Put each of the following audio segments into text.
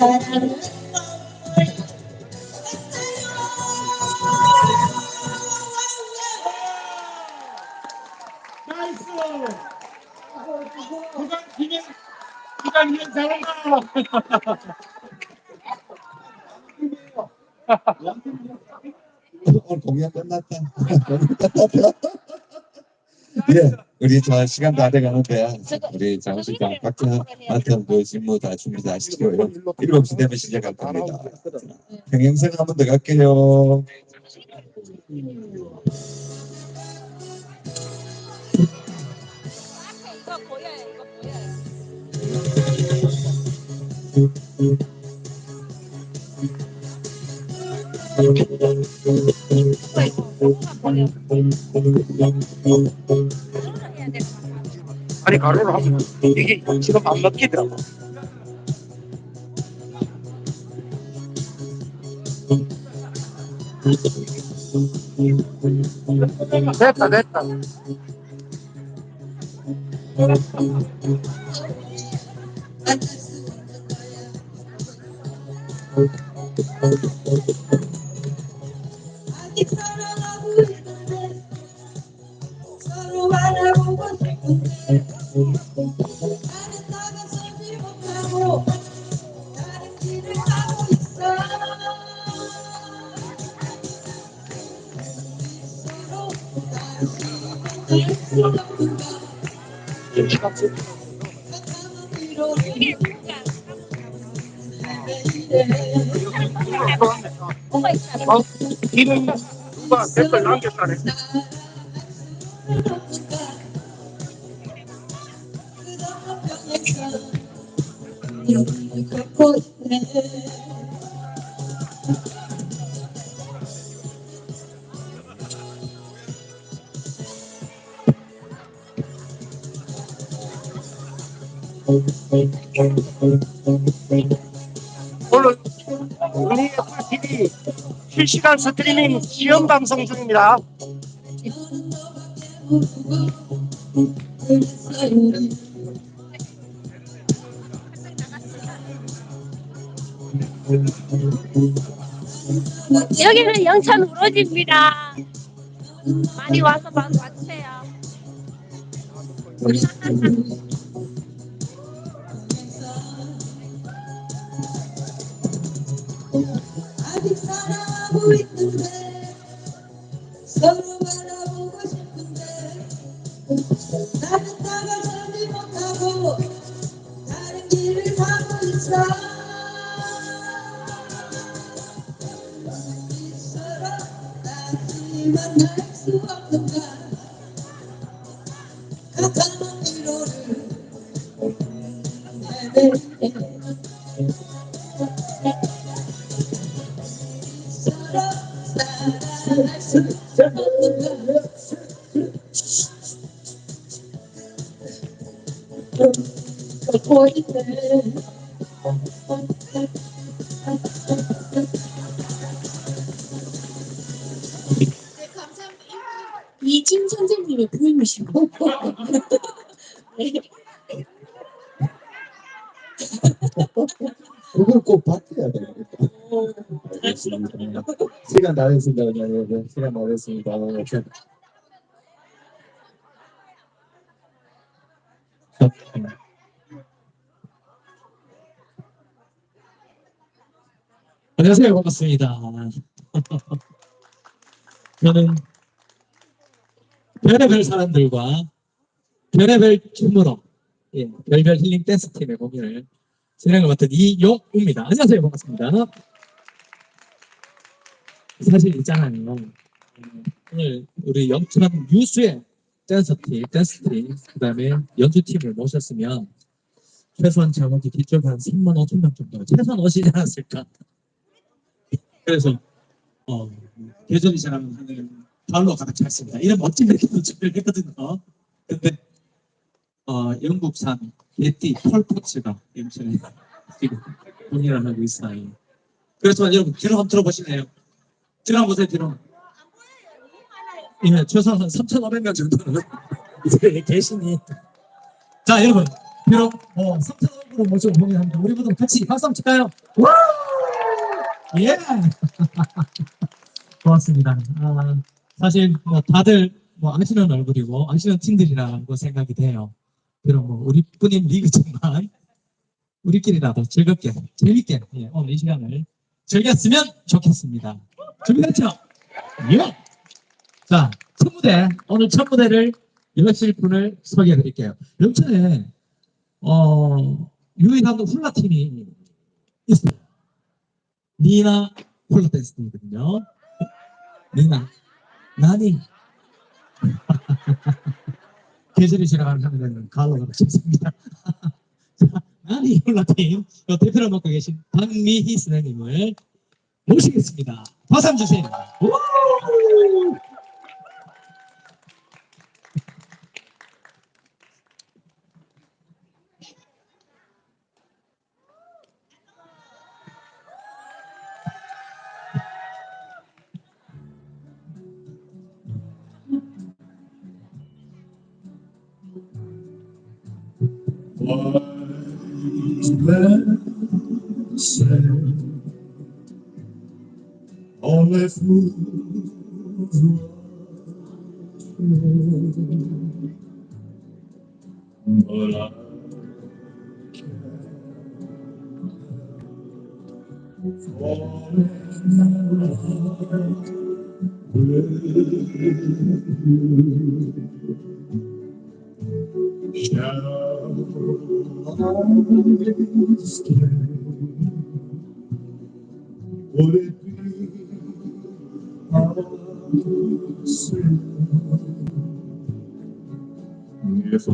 나이스! 부장 김인, 부장님 잘한다! 오늘 공연 끝났다. 공연 끝났다. 예, 우리 저 시간 다 돼가는데 우리 장시장 각자한테 그 직무 다 준비 다 시키고요. 일곱 시 되면 시작할 겁니다. 평행선 한번 더 갈게요. 아. 아니, 가로로 하면 이게 지금 안 먹히더라고. 됐다, 됐다. 싶은 데 나는 나가서지 못하고 다른 길을 가고 있어 서로 다시 만날 수 없는가 가까운 위로를 이게 뭔가 이래 뭐가 있잖아. 어? 이름 누가 댓글 남겼다네. 걷고 있네 오늘 우리 TV 실시간 스트리밍 시험 방송 중입니다. 여기는 영천 우로지입니다. 많이 와서 봐- 와주세요. 아직 사랑하고 있는데 가까운 위로를 헤매네 서로 사랑할 네. 이진 선생님의 부인이시고. 다 됐습니다. 그냥 네, 시간 다 됐습니다. 이렇게. 안녕하세요. 반갑습니다. 저는 별의별 사람들과 별의별 춤으로 예, 별별 힐링 댄스 팀의 공연을 진행을 맡은 이용우입니다. 안녕하세요. 반갑습니다. 사실 있잖아요. 음, 오늘 우리 영천 유수의 댄서 팀, 댄스 팀, 그 다음에 연주팀을 모셨으면 최소한 보기 뒤쪽에 한 3만 5천 명 정도 최소한 오시지 않았을까. 그래서 어, 계절이 지나면 하늘은 가을로 가득 찼습니다. 이런 멋진 멜로디를 했거든요. 근데 어, 영국산 예띠 펄포츠가 임천에 지금 공연을 하고 있어요. 그렇지만 여러분 뒤로 한번 들어보실래요? 한번 보세요. 뒤로. 예, 최소한 한 3,500명 정도는 이제 계시니. 자, 여러분. 비록 뭐 3,500명 분을 모시고 공연합니다. 우리 모두 같이 박수 한번 칠까요? 와! 예! 고맙습니다. 아, 사실 뭐 다들 뭐 아시는 얼굴이고 아시는 팀들이라고 생각이 돼요. 그럼 뭐 우리뿐인 리그지만 우리끼리라도 즐겁게 재밌게 예, 오늘 이 시간을 즐겼으면 좋겠습니다. 준비됐죠? 예! 자, 첫 무대 오늘 첫 무대를 여실 분을 소개해 드릴게요. 영천에 어, 유일한 훌라 팀이 있어요. 니나 훌라 댄스 팀이거든요. 니나, 나니. 계절이 지나가는 하늘에는 가을로 가겠습니다. 자, 나니 훌라 팀 어, 대표를 맡고 계신 박미희 선생님을 모시겠습니다. 박수 한번 주세요. 우! Men say only fools rush, but I can't fall in love with you. Shall I stay? Would it be if I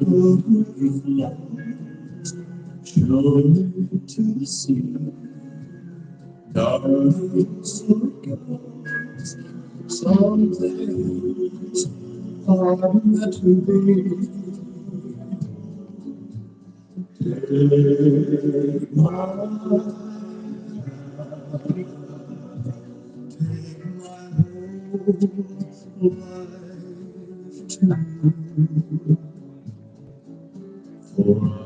in love with I could surely to see darling circles some things are meant to be Take my hand, take my whole life too. For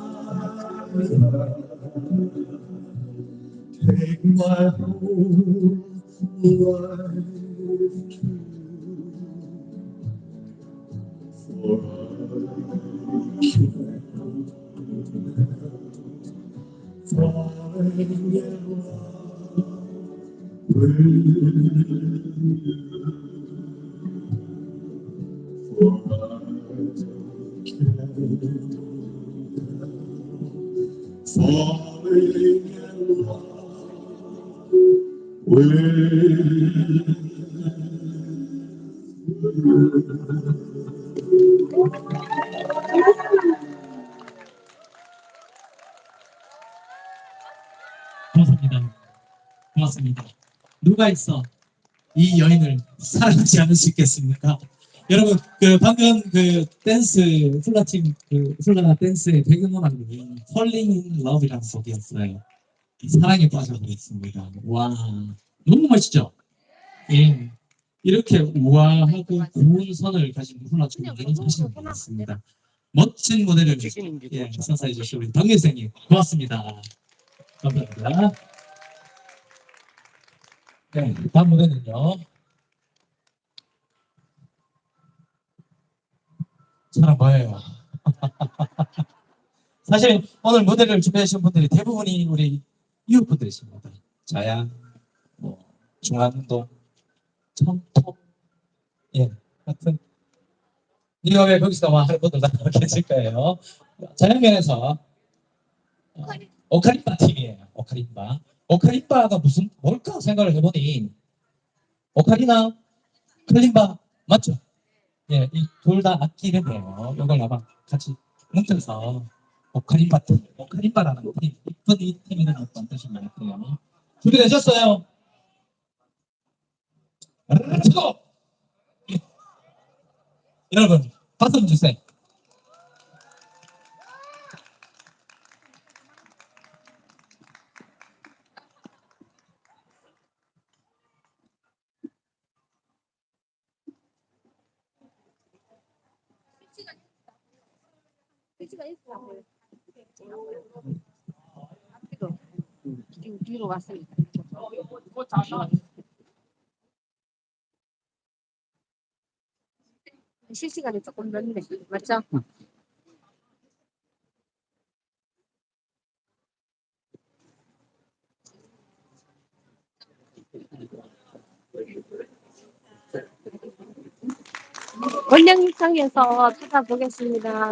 my whole life. For I falling in love with you. 고맙습니다. 고맙습니다. 누가 있어 이 여인을 사랑하지 않을 수 있겠습니까? 여러분 그 방금 그 댄스 훌라팀 그 훌라 댄스의 배경음악이 in Love이라는 곡이었어요. 사랑에 빠져버렸습니다. 와 너무 멋있죠? 예. 이렇게 우아하고 고운 선을 가진 훌라춤은 사실 없습니다. 멋진 무대를 예, 선사해 주신 우리 박민 선생님 고맙습니다. 감사합니다. 네, 다음 무대는요. 사람 뭐예요? 사실 오늘 무대를 준비해 주신 분들이 대부분이 우리 이웃분들이십니다. 뭐 중앙동, 청톡, 예, 같은 네가 왜 거기서 와 하는 분들 다 계실 거예요. 자연면에서 어, 오카림바 팀이에요. 오카림바. 오카림바가 무슨 뭘까 생각을 해보니 오카리나 클림바 맞죠? 예, 이 둘 다 악기 이름이에요. 이걸 아마 같이 뭉쳐서 오카림바 팀, 오카림바라는 팀, 이쁜 이 팀 이름이 어떤 뜻인 것 같아요. 준비되셨어요? 예. 여러분, 박수 좀 주세요. 뒤로 왔습니다. 실시간에 조금 늦네. 맞죠? 원령상에서 찾아보겠습니다.